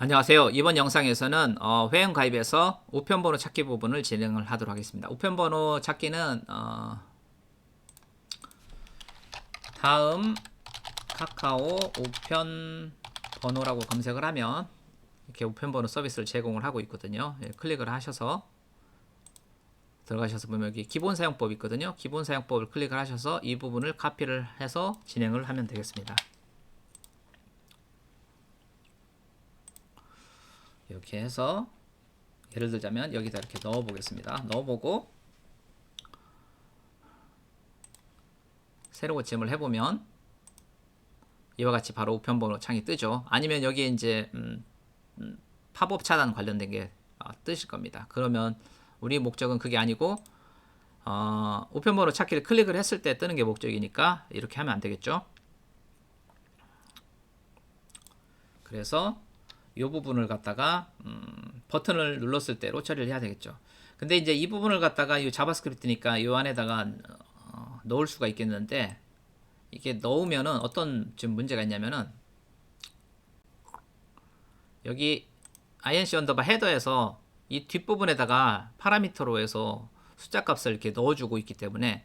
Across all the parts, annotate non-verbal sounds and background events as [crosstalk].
안녕하세요. 이번 영상에서는 어, 회원 가입에서 우편번호 찾기 부분을 진행을 하도록 하겠습니다. 우편번호 찾기는 어, 다음 카카오 우편번호라고 검색을 하면 이렇게 우편번호 서비스를 제공을 하고 있거든요. 예, 클릭을 하셔서 들어가셔서 보면 여기 기본 사용법 있거든요. 기본 사용법을 클릭을 하셔서 이 부분을 카피를 해서 진행을 하면 되겠습니다. 이렇게 해서 예를 들자면 여기다 이렇게 넣어 보겠습니다. 넣어 보고 새로 고침을 해보면 이와 같이 바로 우편번호 창이 뜨죠. 아니면 여기에 이제 음, 음, 팝업 차단 관련된 게 아, 뜨실 겁니다. 그러면 우리 목적은 그게 아니고 어, 우편번호 찾기를 클릭을 했을 때 뜨는 게 목적이니까 이렇게 하면 안 되겠죠. 그래서 이 부분을 갖다가 음, 버튼을 눌렀을 때로 처리를 해야 되겠죠. 근데 이제 이 부분을 갖다가 이 자바스크립트니까 이 안에다가 어, 넣을 수가 있겠는데 이게 넣으면은 어떤 좀 문제가 있냐면은 여기 inc 언더바 헤더에서 이 뒷부분에다가 파라미터로 해서 숫자 값을 이렇게 넣어주고 있기 때문에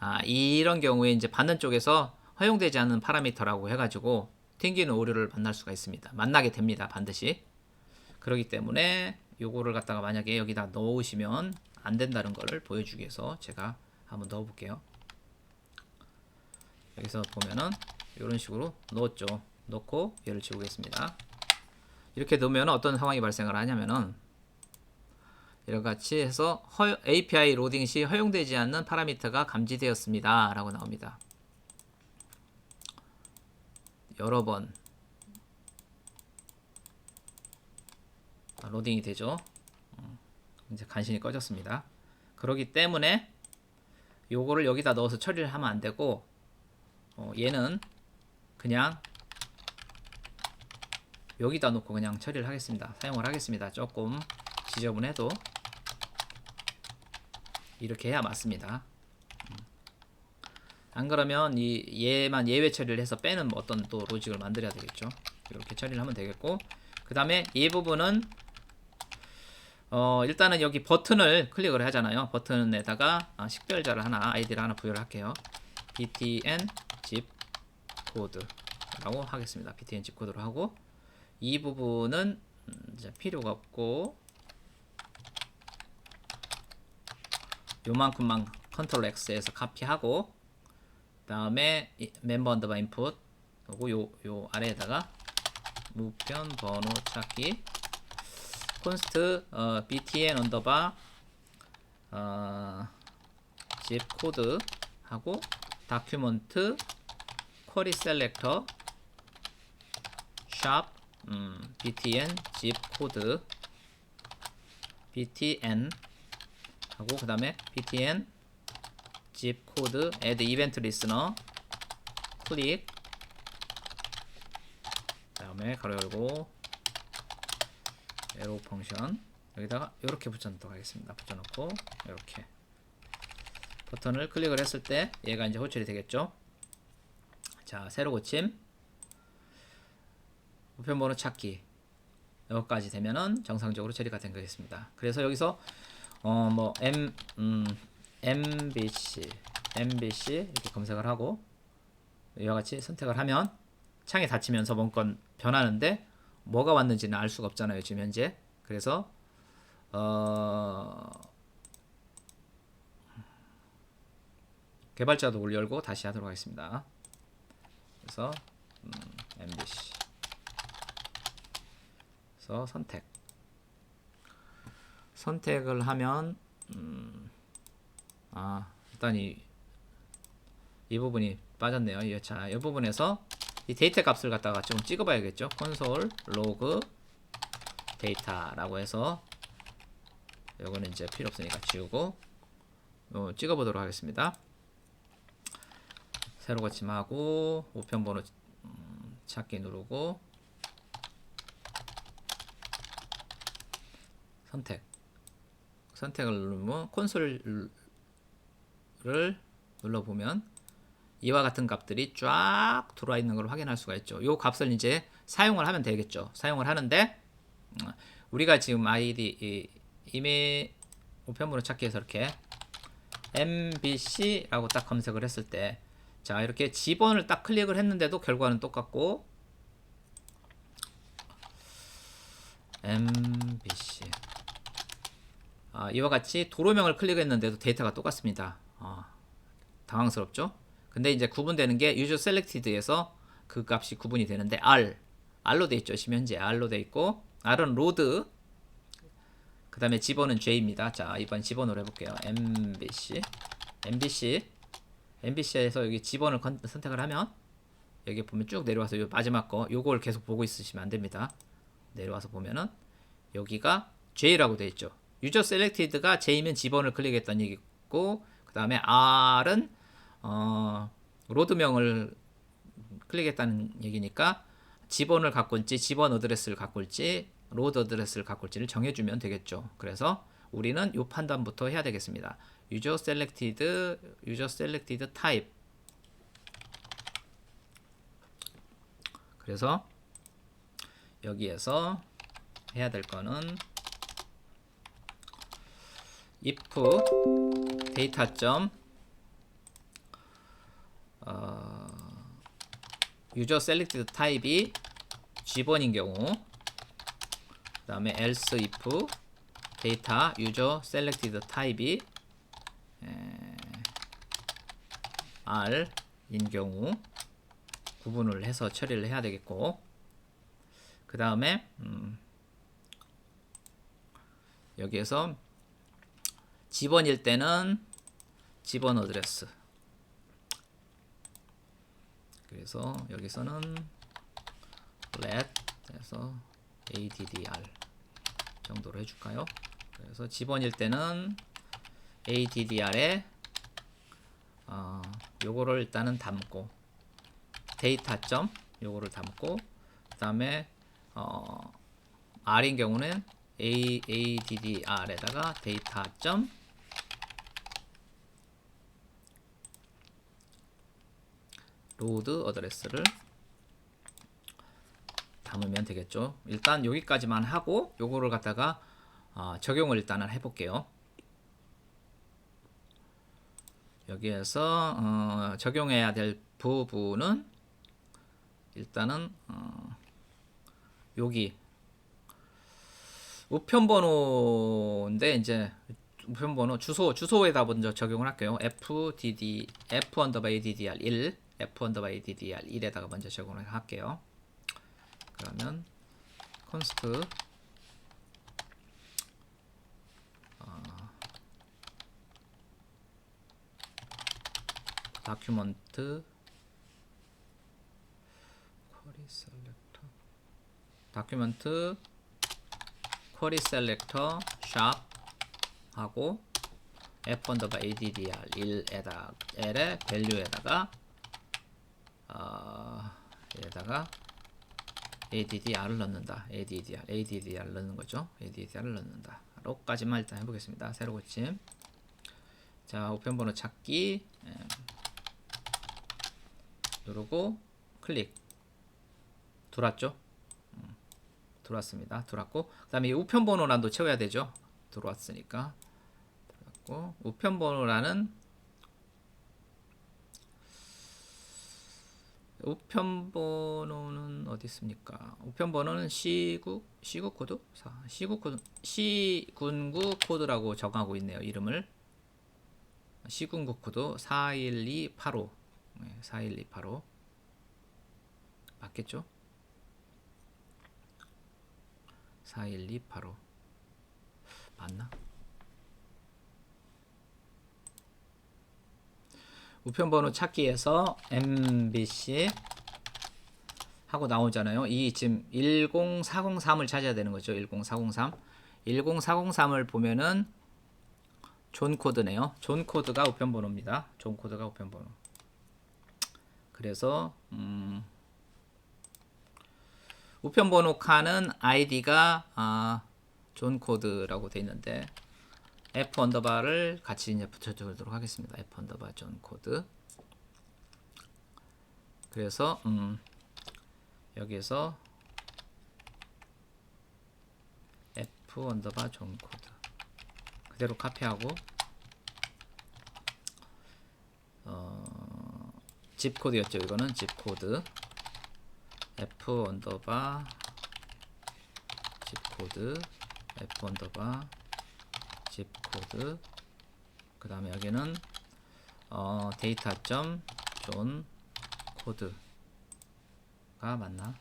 아, 이런 경우에 이제 받는 쪽에서 허용되지 않는 파라미터라고 해가지고 튕기는 오류를 만날 수가 있습니다. 만나게 됩니다. 반드시. 그렇기 때문에 요거를 갖다가 만약에 여기다 넣으시면 안 된다는 거를 보여주기 위해서 제가 한번 넣어 볼게요. 여기서 보면은 이런 식으로 넣었죠. 넣고 얘를 지우겠습니다. 이렇게 넣으면 어떤 상황이 발생을 하냐면은 이와 같이 해서 허, API 로딩 시 허용되지 않는 파라미터가 감지되었습니다. 라고 나옵니다. 여러 번 아, 로딩이 되죠. 음, 이제 간신히 꺼졌습니다. 그렇기 때문에 요거를 여기다 넣어서 처리를 하면 안 되고 어, 얘는 그냥 여기다 놓고 그냥 처리를 하겠습니다. 사용을 하겠습니다. 조금 지저분해도 이렇게 해야 맞습니다. 안 그러면 이 얘만 예외 처리를 해서 빼는 뭐 어떤 또 로직을 만들어야 되겠죠. 이렇게 처리를 하면 되겠고 그 다음에 이 부분은 어 일단은 여기 버튼을 클릭을 하잖아요. 버튼에다가 아, 식별자를 하나 아이디를 하나 부여를 할게요. btn zip 코드라고 하겠습니다. btn zip 코드로 하고 이 부분은 음, 이제 필요가 없고 요만큼만 컨트롤 X에서 카피하고 다음에 멤버 언더바 인풋 그리고 요, 요 아래에다가 무편 번호 찾기. 콘스트 어, btn 언더바 어, zip 코드 하고 다큐먼트 쿼리 셀렉터 샵 음, btn zip 코드 btn 하고 그 다음에 btn zip 코드 add event listener 클릭 다음에 가로 열고 에로 펑션 여기다가 이렇게 붙여놓도록 하겠습니다. 붙여놓고 이렇게 버튼을 클릭을 했을 때 얘가 이제 호출이 되겠죠. 자 새로 고침 우편번호 찾기 여기까지 되면은 정상적으로 처리가 된 거겠습니다. 그래서 여기서 어 뭐 m 음, mbc mbc 이렇게 검색을 하고 이와 같이 선택을 하면 창이 닫히면서 뭔건 변하는데 뭐가 왔는지는 알 수가 없잖아요 지금 현재. 그래서 어 개발자 도구를 열고 다시 하도록 하겠습니다. 그래서 음, MBC 그래서 선택. 선택을 하면 음, 아 일단 이, 이 부분이 빠졌네요. 이, 자, 이 부분에서 이 데이터 값을 갖다가 좀 찍어봐야겠죠? 콘솔 로그 데이터라고 해서 요거는 이제 필요 없으니까 지우고 어, 찍어보도록 하겠습니다. 새로 고침하고 우편 번호 음, 찾기 누르고 선택. 선택을 누르면 콘솔 을 눌러보면 이와 같은 값들이 쫙 들어와 있는 걸 확인할 수가 있죠. 이 값을 이제 사용을 하면 되겠죠. 사용을 하는데 음, 우리가 지금 아이디 이, 이메일 우편번호 찾기에서 이렇게 mbc라고 딱 검색을 했을 때 자 이렇게 지번을 딱 클릭을 했는데도 결과는 똑같고 mbc 아, 이와 같이 도로명을 클릭했는데도 데이터가 똑같습니다. 아, 당황스럽죠? 근데 이제 구분되는 게 user selected에서 그 값이 구분이 되는데 r r로 돼 있죠. 지금 현재 r로 돼 있고 r은 로드 그 다음에 집어는 j입니다. 자 이번 집어넣으 해볼게요. mbc mbc mbc에서 여기 집어를 건- 선택을 하면 여기 보면 쭉 내려와서 요 마지막 거 요걸 계속 보고 있으시면 안 됩니다. 내려와서 보면은 여기가 J라고 되어 있죠. 유저 셀렉티드가 J면 지번을 클릭했다는 얘기고 그 다음에 R은 어, 로드명을 클릭했다는 얘기니까 지번을 갖고 있지 지번 어드레스를 있지 로드 어드레스를 있지를 정해주면 되겠죠. 그래서 우리는 요 판단부터 해야 되겠습니다. 유저 셀렉티드 타입 그래서 여기에서 해야 될 거는 if 데이터 점 어, 유저 셀렉티드 타입이 G번인 경우 그 다음에 else if 데이터 유저 셀렉티드 타입이 에, R인 경우 구분을 해서 처리를 해야 되겠고 그 다음에 음, 여기에서 집원일 때는 집원 어드레스 그래서 여기서는 let 해서 addr 정도로 해줄까요? 그래서 집원일 때는 addr에 어, 요거를 일단은 담고 데이터 점 요거를 담고 그 다음에 어, r인 경우는 a addr에다가 데이터 점 로드 어드레스를 담으면 되겠죠. 일단 여기까지만 하고 요거를 갖다가 어, 적용을 일단은 해볼게요. 여기에서 어, 적용해야 될 부분은 일단은 어, 여기 우편 번호인데 이제 우편 번호 주소 주소에다 먼저 적용을 할게요. fdd f 언더바 addr 1 f 언더바 addr 1에다가 먼저 적용을 할게요. 그러면 const 다큐먼트 쿼리 셀렉터 다큐먼트 쿼리 셀렉터 샵 하고 f 언더바 addr 1에다 l의 밸류에다가 어, 에다가 addr을 넣는다. addr, addr 넣는 거죠. addr을 넣는다. 로까지만 일단 해보겠습니다. 새로 고침. 자, 우편 번호 찾기. 예. 누르고 클릭. 들어왔죠? 음, 들어왔습니다. 들어왔고, 그 다음에 우편 번호란도 채워야 되죠. 들어왔으니까. 들어왔고, 우편 번호라는 우편 번호는 어디 있습니까? 우편 번호는 시국 시국 코드 사 시국 코드 시군구 코드라고 정하고 있네요. 이름을 시군구 코드 41285 네, 41285 맞겠죠? 41285 맞나? 우편번호 찾기에서 MBC 하고 나오잖아요. 이 지금 10403을 찾아야 되는 거죠. 10403. 10403을 보면은 존 코드네요. 존 코드가 우편번호입니다. 존 코드가 우편번호. 그래서 음, 우편번호 칸은 아이디가 아, 존 코드라고 돼 있는데 F 언더바를 같이 이제 붙여주도록 하겠습니다. F 언더바 존 코드. 그래서 음, 여기에서 F 언더바 존 코드 그대로 카피하고 어, 집 코드였죠. 이거는 집 코드 F 언더바 집 코드 F 언더바 집 코드. 그 다음에 여기는 어, 데이터 점존 코드가 맞나?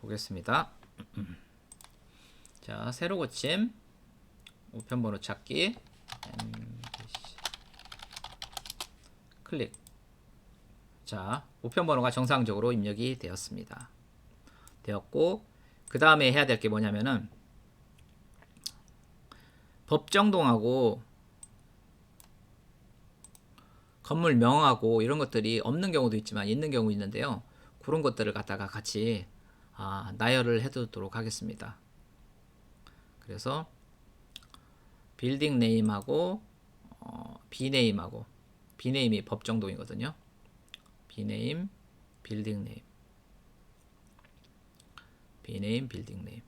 보겠습니다. [clears throat] 자 새로 고침. 우편번호 찾기. MBC 클릭. 자 우편번호가 정상적으로 입력이 되었습니다. 되었고 그 다음에 해야 될 게 뭐냐면은 법정동하고 건물 명하고 이런 것들이 없는 경우도 있지만 있는 경우 있는데요. 그런 것들을 갖다가 같이 아, 나열을 해두도록 하겠습니다. 그래서 빌딩 네임하고 어, 비네임하고 비네임이 법정동이거든요. 비네임, 빌딩 네임, 비네임, 빌딩 네임.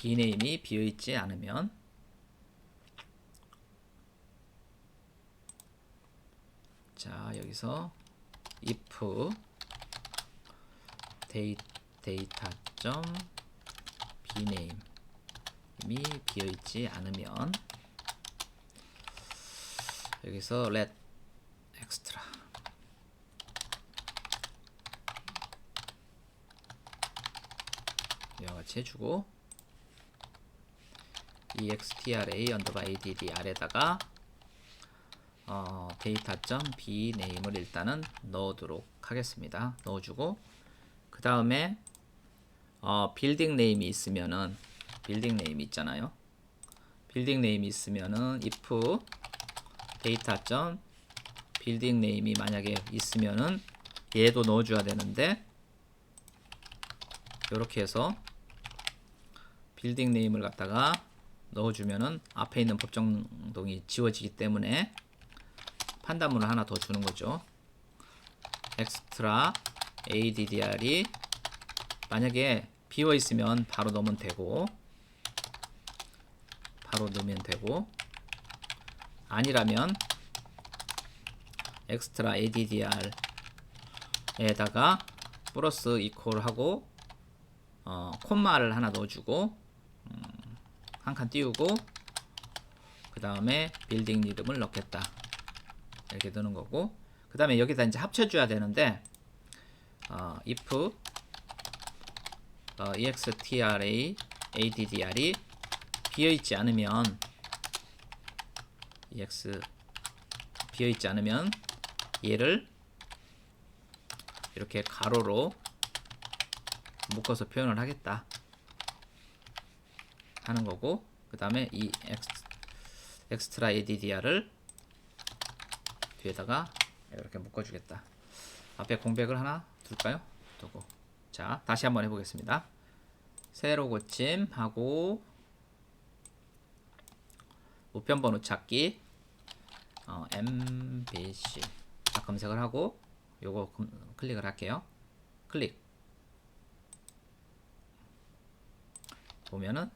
비네임이 비어있지 않으면 자 여기서 if 데이, 데이터 점 비네임이 비어있지 않으면 여기서 let extra. 이와 같이 해주고 extra 언더바 add 아래다가 어, 데이터.점 bname을 일단은 넣어두도록 하겠습니다. 넣어주고 그 다음에 어, 빌딩 네임이 있으면은 빌딩 네임이 있잖아요. 빌딩 네임이 있으면은 if 데이터.점 빌딩 네임이 만약에 있으면은 얘도 넣어줘야 되는데 이렇게 해서 빌딩 네임을 갖다가 넣어주면은 앞에 있는 법정동이 지워지기 때문에 판단문을 하나 더 주는 거죠. 엑스트라 ADDR이 만약에 비어 있으면 바로 넣으면 되고 바로 넣으면 되고 아니라면 엑스트라 ADDR에다가 플러스 이퀄 하고 어, 콤마를 하나 넣어주고 음, 한 칸 띄우고 그 다음에 빌딩 이름을 넣겠다. 이렇게 넣는 거고 그 다음에 여기다 이제 합쳐줘야 되는데 어, if 어, extra addr이 비어있지 않으면 ex 비어있지 않으면 얘를 이렇게 가로로 묶어서 표현을 하겠다 하는 거고 그 다음에 이 엑스트라 ADDR을 뒤에다가 이렇게 묶어주겠다. 앞에 공백을 하나 둘까요? 두고. 자 다시 한번 해보겠습니다. 세로 고침 하고 우편 번호 찾기. 어, MBC 자, 검색을 하고 요거 클릭을 할게요. 클릭. 보면은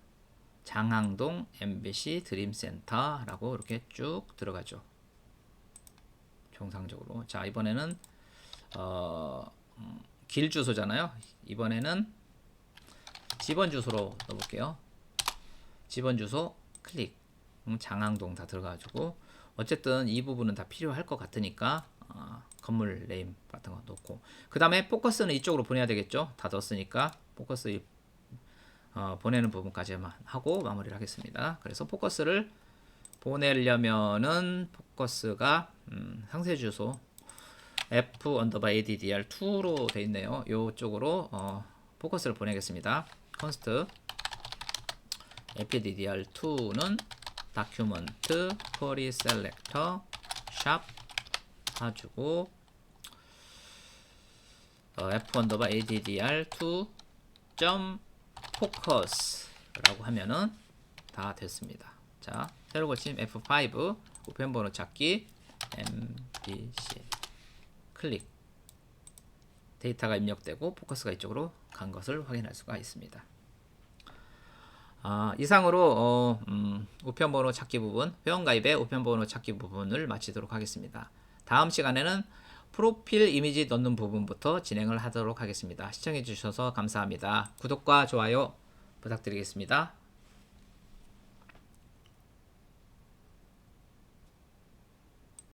장항동 MBC 드림센터라고 이렇게 쭉 들어가죠. 정상적으로. 자 이번에는 어, 음, 길 주소잖아요. 이번에는 집원 주소로 넣어볼게요. 집원 주소 클릭. 음, 장항동 다 들어가지고 어쨌든 이 부분은 다 필요할 것 같으니까 어, 건물 네임 같은 거 넣고 그 다음에 포커스는 이쪽으로 보내야 되겠죠. 다 넣었으니까 포커스 어, 보내는 부분까지만 하고 마무리를 하겠습니다. 그래서 포커스를 보내려면은 포커스가 음, 상세 주소 f 언더바 addr 2로 돼 있네요. 이쪽으로 어, 포커스를 보내겠습니다. const fddr 2는 document query selector shop 해주고 어, f 언더바 addr 2점 포커스라고 하면은 다 됐습니다. 자, 새로 고침 F5 우편 번호 찾기 MBC 클릭 데이터가 입력되고 포커스가 이쪽으로 간 것을 확인할 수가 있습니다. 아, 이상으로 어, 음, 우편번호 찾기 부분, 회원가입의 우편번호 찾기 부분을 마치도록 하겠습니다. 다음 시간에는 프로필 이미지 넣는 부분부터 진행을 하도록 하겠습니다. 시청해 주셔서 감사합니다. 구독과 좋아요 부탁드리겠습니다.